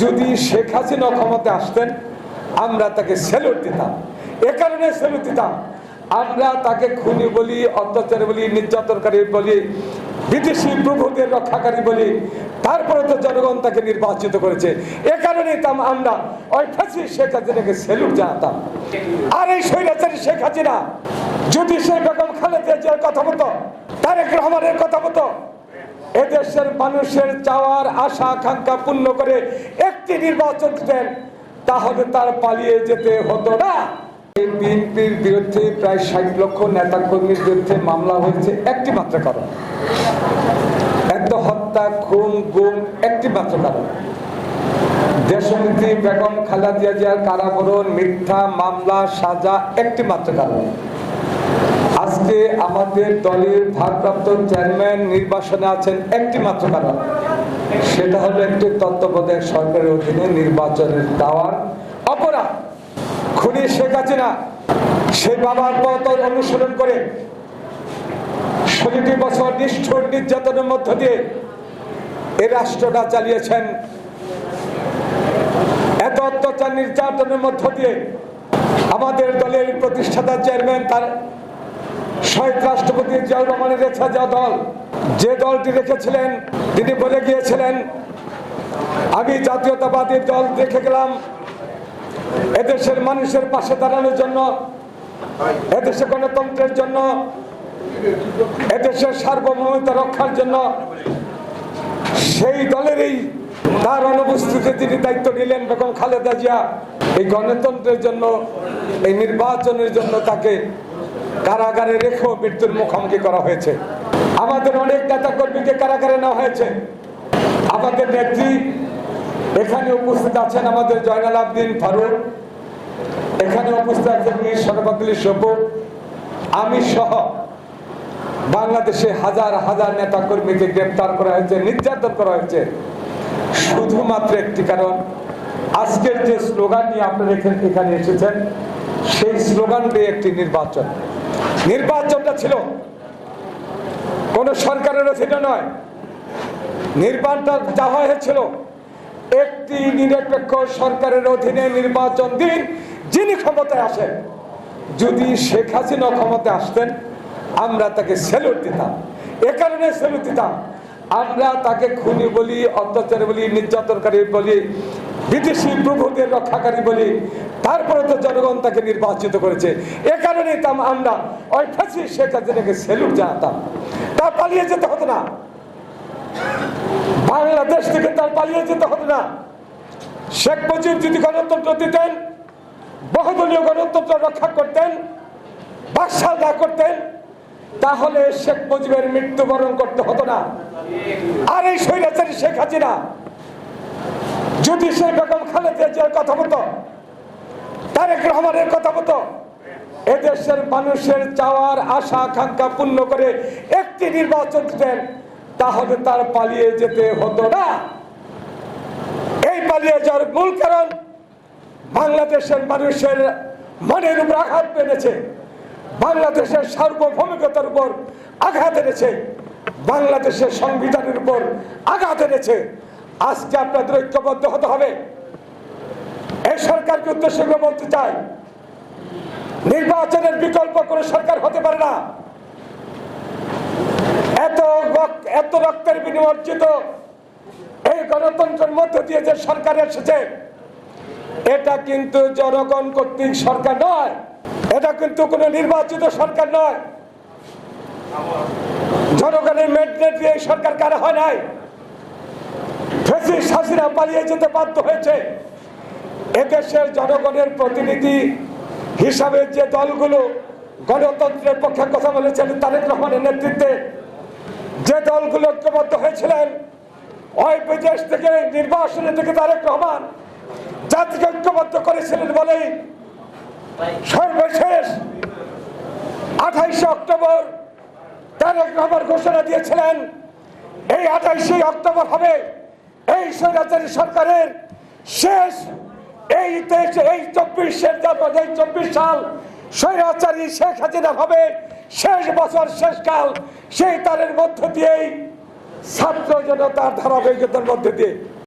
যদি শেখ হাসিনা ক্ষমতা আসতেন, আমরা তাকে সেলুট দিতাম। এ কারণে সেলুট দিতাম। আমরা তাকে খুনি বলি, অত্যাচারী বলি, নির্যাতনকারী বলি, বিদেশি প্রভুদের রক্ষাকারী বলি, তারপরে তো জনগণ তাকে নির্বাচিত করেছে। এ কারণে তাম আমরা ওই শেখ হাসিনাকে সেলুট জানাতাম। আর এই স্বৈরাচারী শেখ হাসিনা, যদি সেই বেগম খালেদা জিয়ার কথা মতো তারেক রহমানের কথা মতো এদেশের মানুষের চাওয়ার আশা, আকাঙ্ক্ষা পূর্ণ করে একটি নির্বাচন দিতেন, তাহলে তার পালিয়ে যেতে হতো না। বিএনপির বিরুদ্ধে প্রায় ষাট লক্ষ নেতা কর্মীর বিরুদ্ধে মামলা হয়েছে, একটি মাত্র কারণ। এত হত্যা, খুন, গুম, একটি মাত্র কারণ। দেশনীতি বেগম খালেদা জিয়ার কারাবরণ, মিথ্যা মামলা, সাজা, একটি মাত্র কারণ। আজকে আমাদের দলের ভারপ্রাপ্ত চেয়ারম্যান নির্বাচনে আছেন একটি মাত্র কারণ। সেটা হলো একটি তত্ত্বাবধায়ক সরকারের অধীনে নির্বাচনের দেওয়ার অপরাধ। খুনি শেখ হাসিনা সেই বাবার পথ অনুসরণ করে ষোলোটি বছর নিষ্ঠুর নির্যাতনের মধ্য দিয়ে এ রাষ্ট্রটা চালিয়েছেন। এত অত্যাচার, নির্যাতনের মধ্য দিয়ে আমাদের দলের প্রতিষ্ঠাতা চেয়ারম্যান তার শহীদ রাষ্ট্রপতি জিয়াউর রহমানের রেখা যা দল, যে দলটি রেখেছিলেন, তিনি বলে গিয়েছিলেন, আমি জাতীয়তাবাদী দল রেখে গেলাম, এদেশের মানুষের পাশে দাঁড়ানোর জন্য, এদেশে গণতন্ত্রের জন্য, এদেশের সার্বভৌমতা রক্ষার জন্য, সেই দলেরই তার অনুপস্থিতিতে তিনি দায়িত্ব নিলেন বেগম খালেদা জিয়া। এই গণতন্ত্রের জন্য, এই নির্বাচনের জন্য তাকে কারাগারে রেখেও মৃত্যুর মুখোমুখি করা হয়েছে। আমাদের অনেক নেতা কর্মীকে কারাগারে নেওয়া হয়েছে। আমাদের নেত্রী এখানে উপস্থিত আছেন আমাদের জয়নাল আবদিন ফারুক। এখানে উপস্থিত আছেন মীর শরফাতুল সবু আমি সহ বাংলাদেশে হাজার হাজার নেতা কর্মীকে গ্রেপ্তার করা হয়েছে, নির্যাতন করা হয়েছে। শুধুমাত্র একটি কারণ, আজকের যে স্লোগান নিয়ে আপনারা এখানে এসেছেন, সেই স্লোগানটি একটি নির্বাচন। নির্বাচনটা ছিল। কোন সরকারের অধীনে নয়। নির্বাচনটা যা হয়েছিল একটি নিরপেক্ষ সরকারের অধীনে নির্বাচন দিন, যিনি ক্ষমতায় আসেন। যদি শেখ হাসিনা ক্ষমতায় আসতেন, আমরা তাকে সেলুট দিতাম। এ কারণে সেলুট দিতাম। আমরা তাকে খুনি বলি, অত্যাচারী বলি, নির্যাতনকারী বলি বিদেশি প্রভুদের রক্ষাকারী বলি তারপরে তো জনগণ তাকে নির্বাচিত করেছে। এ কারণে তাম আমরা ফাঁসি শেখ হাসিনাকে সেলুট জানাতাম। তা পালিয়ে যেতে হতো না। বাংলাদেশ থেকে তার পালিয়ে যেতে হতো না। শেখ মুজিব যদি গণতন্ত্র দিতেন, বহুদলীয় গণতন্ত্র রক্ষা করতেন, বাকশাল না করতেন, তাহলে শেখ মুজিবের মৃত্যুবরণ করতে হতো না। আর এই স্বৈরাচারী শেখ হাসিনা যদি সেই বেগম খালেদা জিয়ার কথা মতো, তারেক রহমানের কথা মতো, এদেশের মানুষের চাওয়ার আশা, আকাঙ্ক্ষা পূর্ণ করে একটি নির্বাচন দিতেন, তাহলে তার পালিয়ে যেতে হতো না। এই পালিয়ে যাওয়ার মূল কারণ বাংলাদেশের মানুষের মনের উপর আঘাত পেয়েছে। বাংলাদেশের সার্বভৌমিকতার উপর আঘাত এনেছে। বাংলাদেশের সংবিধানের উপর আঘাত এনেছে। আজকে আপনাদের ঐক্যবদ্ধ হতে হবে। এই সরকারকে উদ্দেশ্য করে বলতে চাই, নির্বাচনের বিকল্প কোনো সরকার হতে পারে না। এত এত রক্তের বিনিমর্জিত এই গণতন্ত্রের মধ্য দিয়ে যে সরকার এসেছে, এটা কিন্তু জনগণ কর্তৃক সরকার নয়। এটা কিন্তু কোনো নির্বাচিত সরকার নয়। জনগণের মেডনেট দিয়ে সরকার কারা হয় নাই। ফেসিস হাসিনা পালিয়ে যেতে বাধ্য হয়েছে। এদেশের জনগণের প্রতিনিধি হিসাবে যে দলগুলো গণতন্ত্রের পক্ষে কথা বলেছেন, তারেক রহমানের নেতৃত্বে যে দলগুলো ঐক্যবদ্ধ হয়েছিলেন, ওই বিদেশ থেকে নির্বাচনে থেকে তারেক রহমান জাতিকে ঐক্যবদ্ধ করেছিলেন বলেই সর্বশেষ আঠাইশে অক্টোবর তারেক রহমান ঘোষণা দিয়েছিলেন। এই আঠাইশে অক্টোবর হবে এই স্বৈরাচারী সরকারের শেষ, এই দেশ, এই চব্বিশের এই চব্বিশ সাল স্বৈরাচারী শেখ হাসিনা হবে শেষ বছর শেষকাল সেই তারের মধ্য দিয়েই ছাত্র জনতার ধারাবাহিকতার মধ্যে দিয়ে